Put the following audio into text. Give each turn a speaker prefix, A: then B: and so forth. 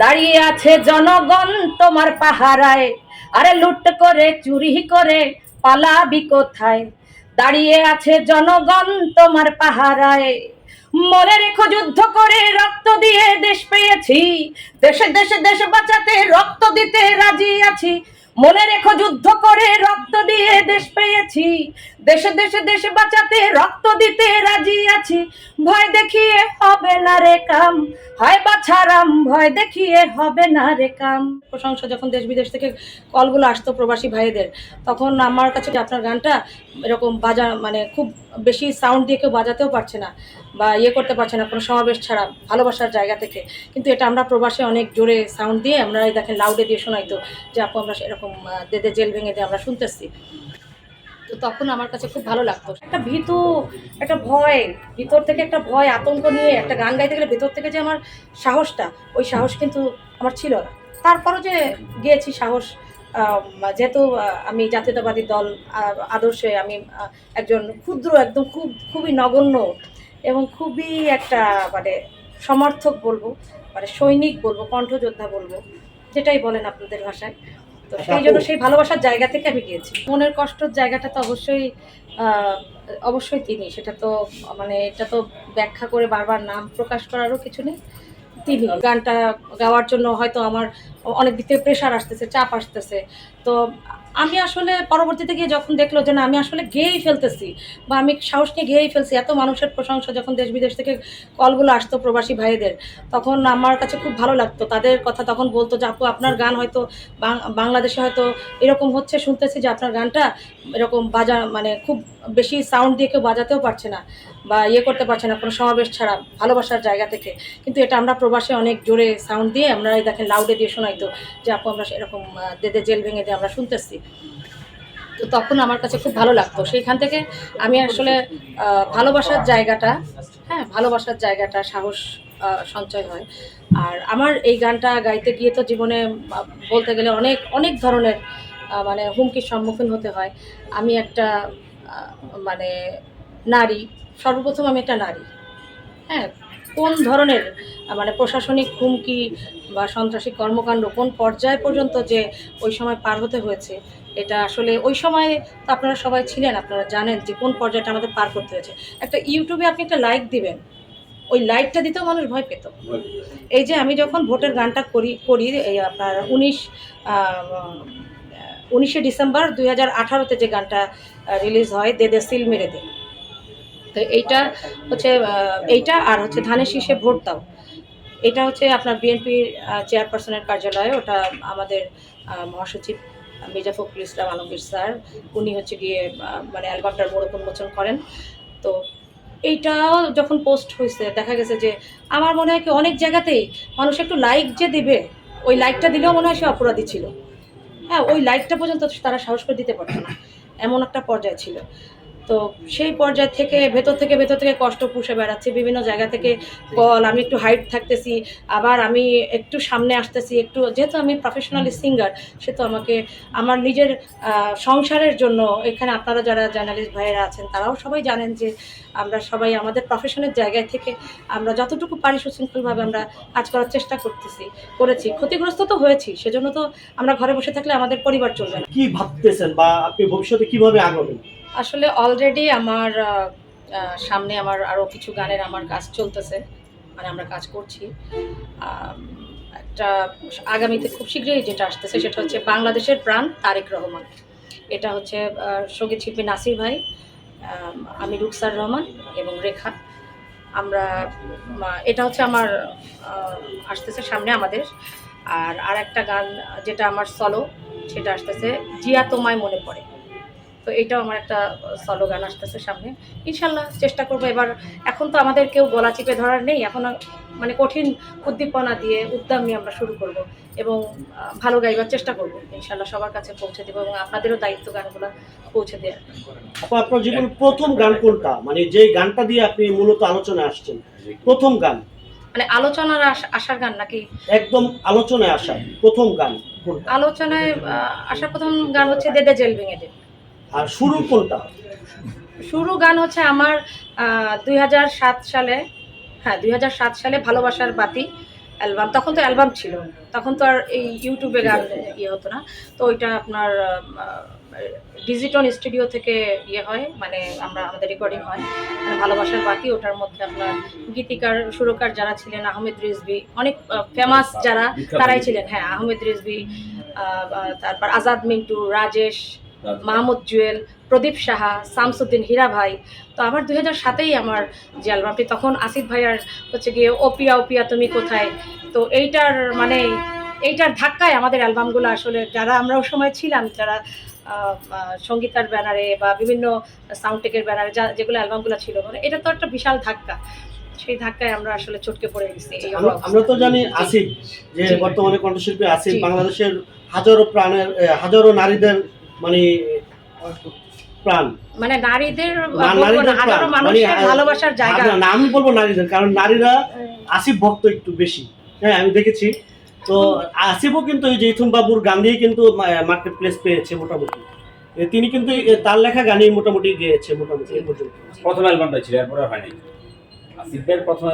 A: দাঁড়িয়ে আছে জনগণ তোমার পাহারায়। আরে লুট করে, চুরি করে পালাবি কোথায়? দাঁড়িয়ে আছে জনগণ তোমার পাহারায়। মনে রেখো যুদ্ধ করে, রক্ত দিয়ে দেশ পেয়েছি। দেশে দেশে দেশ বাঁচাতে রক্ত দিতে রাজি আছি। মনে রেখো যুদ্ধ করে রক্ত দিয়ে দেশ পেয়েছি। দেশে দেশে, দেশ বাঁচাতে রক্ত দিতে রাজি আছি। ভয় দেখিয়ে হবে না রে কাম। হয় বাছারাম ভয় দেখিয়ে হবে না রে কাম। প্রশংসা যখন দেশ বিদেশ থেকে কলগুলো আসতো প্রবাসী ভাইদের, তখন আমার কাছে আপনার গানটা এরকম বাজা মানে খুব বেশি সাউন্ড দিয়ে কেউ বাজাতেও পারছে না। বা ইয়ে করতে পারছে না, কোনো সমাবেশ ছাড়া, ভালোবাসার জায়গা থেকে। কিন্তু এটা আমরা প্রবাসে অনেক জোরে সাউন্ড দিয়ে, আমরা দেখেন লাউডে দিয়ে শোনাইতো যে আপু আমরা এরকম দেদে জেল ভেঙে দিয়ে আমরা শুনতেছি। তো তখন আমার কাছে খুব ভালো লাগতো। একটা ভীতু, একটা ভয়, ভিতর থেকে একটা ভয়, আতঙ্ক নিয়ে একটা গান গাইতে গেলে ভেতর থেকে যে আমার সাহসটা, ওই সাহস কিন্তু আমার ছিল না। তারপরও যে গিয়েছি সাহস যেহেতু আমি জাতীয়তাবাদী দল আদর্শে আমি একজন ক্ষুদ্র, একদম খুব, খুবই নগণ্য এবং খুবই একটা মানে সমর্থক বলব মানে সৈনিক বলব কণ্ঠযোদ্ধা বলব যেটাই বলেন আপনাদের ভাষায়। তো সেই জন্য সেই ভালোবাসার জায়গা থেকে আমি গিয়েছি। মনের কষ্টর জায়গাটা তো অবশ্যই অবশ্যই তিনি। সেটা তো মানে এটা তো ব্যাখ্যা করে বারবার নাম প্রকাশ করারও কিছু নেই। তিনি গানটা গাওয়ার জন্য হয়তো আমার অনেক দিক থেকে প্রেশার আসতেছে, চাপ আসতেছে। তো আমি আসলে পরবর্তীতে গিয়ে যখন দেখল যে না, আমি আসলে গেয়েই ফেলতেছি বা আমি সাহস নিয়ে গেয়েই ফেলছি, এত মানুষের প্রশংসা যখন দেশ বিদেশ থেকে কলগুলো আসতো প্রবাসী ভাইদের, তখন আমার কাছে খুব ভালো লাগতো। তাদের কথা তখন বলতো যে, আপু, আপনার গান হয়তো বাংলাদেশে হয়তো এরকম হচ্ছে, শুনতেছি যে আপনার গানটা এরকম বাজা মানে খুব বেশি সাউন্ড দিয়ে কেউ বাজাতেও পারছে না বা ইয়ে করতে পারছে না কোনো সমাবেশ ছাড়া ভালোবাসার জায়গা থেকে। কিন্তু এটা আমরা প্রবাসে অনেক জোরে সাউন্ড দিয়ে আমরা দেখেন লাউডে দিয়ে শোনাইতো যে আপু আমরা এরকম দেদে জেল ভেঙে দিয়ে আমরা শুনতেছি। তো তখন আমার কাছে খুব ভালো লাগতো। সেইখান থেকে আমি আসলে ভালোবাসার জায়গাটা হ্যাঁ ভালোবাসার জায়গাটা, সাহস সঞ্চয় হয়। আর আমার এই গানটা গাইতে গিয়ে তো জীবনে বলতে গেলে অনেক অনেক ধরনের মানে হুমকির সম্মুখীন হতে হয়। আমি একটা মানে নারী, সর্বপ্রথম আমি একটা নারী। হ্যাঁ কোন ধরনের মানে প্রশাসনিক হুমকি বা সন্ত্রাসী কর্মকাণ্ড কোন পর্যায় পর্যন্ত যে ওই সময় পার হতে হয়েছে, এটা আসলে ওই সময় তো আপনারা সবাই ছিলেন, আপনারা জানেন যে কোন পর্যায়টা আমাদের পার করতে হয়েছে। একটা ইউটিউবে আপনি একটা লাইক দিবেন, ওই লাইকটা দিতেও মানুষ ভয় পেত। এই যে আমি যখন ভোটের গানটা করি করি, এই আপনার উনিশ উনিশে ডিসেম্বর দুই হাজার আঠারোতে যে গানটা রিলিজ হয়, দে দে সিল মেরে দে। তো এইটা হচ্ছে এইটা আর হচ্ছে ধানের শীষে ভোট দাও। এটা হচ্ছে আপনার বিএনপির চেয়ারপারসনের কার্যালয়ে, ওটা আমাদের মহাসচিব মির্জা ফখরুল ইসলাম আলমগীর স্যার, উনি হচ্ছে গিয়ে মানে অ্যালবামটার মোড়ক উন্মোচন করেন। তো এইটাও যখন পোস্ট হয়েছে দেখা গেছে যে আমার মনে হয় কি অনেক জায়গাতেই মানুষ একটু লাইক যে দিবে, ওই লাইকটা দিলেও মনে হয় সে অপরাধী ছিল। হ্যাঁ ওই লাইকটা পর্যন্ত তারা সাহস করে দিতে পারতো না। এমন একটা পর্যায়ে ছিল। তো সেই পর্যায় থেকে, ভেতর থেকে ভেতর থেকে কষ্ট পুষে বেড়াচ্ছি, বিভিন্ন জায়গা থেকে কল আমি একটু হাইট থাকতেছি, আবার আমি একটু সামনে আসতেছি, একটু, যেহেতু আমি প্রফেশনালি সিঙ্গার সে তো আমাকে, আমার নিজের সংসারের জন্য এখানে আপনারা যারা জার্নালিস্ট ভাইয়েরা আছেন, তারাও সবাই জানেন যে আমরা সবাই আমাদের প্রফেশনের জায়গায় থেকে আমরা যতটুকু পারি সুশৃঙ্খলভাবে আমরা কাজ করার চেষ্টা করতেছি, করেছি। ক্ষতিগ্রস্ত তো হয়েছি, সেজন্য তো আমরা ঘরে বসে থাকলে আমাদের পরিবার চলবে না।
B: কি ভাবতেছেন বা আপনি ভবিষ্যতে কীভাবে আগাবেন?
A: আসলে অলরেডি আমার সামনে আমার আরও কিছু গানের আমার কাজ চলতেছে মানে আমরা কাজ করছি। একটা আগামীতে খুব শীঘ্রই যেটা আসতেছে সেটা হচ্ছে বাংলাদেশের প্রাণ তারেক রহমান। এটা হচ্ছে সংগীত শিল্পী নাসির ভাই আম, রুকসার রহমান এবং রেখা। আমরা এটা হচ্ছে আমার আসতেছে সামনে আমাদের। আর আর একটা গান যেটা আমার সলো সেটা আসতেছে জিয়া তোমায় মনে পড়ে। তো এটাও আমার একটা সলো গান আসতেছে সামনে। ইনশাল্লাহ চেষ্টা করব। এবার এখন তো আমাদের কেউ গলা চিপে ধরার নেই। এখন মানে কঠিন উদ্দীপনা দিয়ে উদ্যম নিয়ে আমরা শুরু করব এবং ভালো গাইবার চেষ্টা করব। ইনশাল্লাহ সবার কাছে পৌঁছে দেবো এবং আপনাদেরও দায়িত্ব গানগুলো পৌঁছে দেওয়ার।
B: আপনার জীবন প্রথম গান কোনটা? মানে যে গানটা দিয়ে আপনি মূলত আলোচনা আসছেন প্রথম গান?
A: মানে আলোচনার আস- আসার গান নাকি?
B: একদম আলোচনায় আসা প্রথম গান
A: আলোচনায় আসার প্রথম গান হচ্ছে দেদে জেল ভেঙে দে।
B: আর শুরু কোনটা?
A: শুরু গান হচ্ছে আমার দুই হাজার সাত সালে হ্যাঁ দুই হাজার সাত সালে ভালোবাসার বাতি অ্যালবাম। তখন তো অ্যালবাম ছিল তখন তো আর এই ইউটিউবে গান ইয়ে হতো না। তো ওইটা আপনার ডিজিটল স্টুডিও থেকে ইয়ে হয় মানে আমরা আমাদের রেকর্ডিং হয়। মানে ভালোবাসার বাকি ওটার মধ্যে আপনার গীতিকার সুরকার যারা ছিলেন আহমেদ রিজবি অনেক ফেমাস যারা তারাই ছিলেন। হ্যাঁ আহমেদ আহ, তারপর আজাদ মিন্টু রাজেশ মাহমুদ জুয়েল প্রদীপ সাহা শামসুদ্দিন হীরা ভাই তো আমার দুই হাজার সাতেই আমার যে অ্যালবামটি তখন আসিফ ভাইয়ার হচ্ছে গিয়ে ওপিয়া ওপিয়া তুমি কোথায়? তো এইটার মানে এইটার ধাক্কায় আমাদের অ্যালবামগুলো আসলে যারা আমরা ওই সময় ছিলাম যারা সঙ্গীতার ব্যানারে বা বিভিন্ন সাউন্ডটেকের ব্যানারে যা যেগুলো অ্যালবামগুলো ছিল মানে এটা তো একটা বিশাল ধাক্কা। সেই ধাক্কায় আমরা আসলে চটকে পড়ে গেছি
B: আমরা আমরা তো জানি আসিফ যে বর্তমানে কণ্ঠশিল্পী আসিফ বাংলাদেশের হাজারো প্রাণের হাজারো নারীদের মানে প্রাণ।
A: মানে নারীদের হাজারো মানুষের
B: মানে,
A: ভালোবাসার জায়গা।
B: না, আমি বলব নারীদের কারণ নারীরা আসিফ ভক্ত একটু বেশি। হ্যাঁ আমি দেখেছি। তো আসিফও কিন্তু এই যে ইথুম বাবুর গান দিয়ে কিন্তু মার্কেট প্লেস পেয়েছে মোটামুটি। তিনি কিন্তু তার লেখা গানই মোটামুটি গেয়েছে মোটামুটি
C: প্রথম অ্যালবামটা ছিল এরপরে হয়নি। আসিফের প্রথম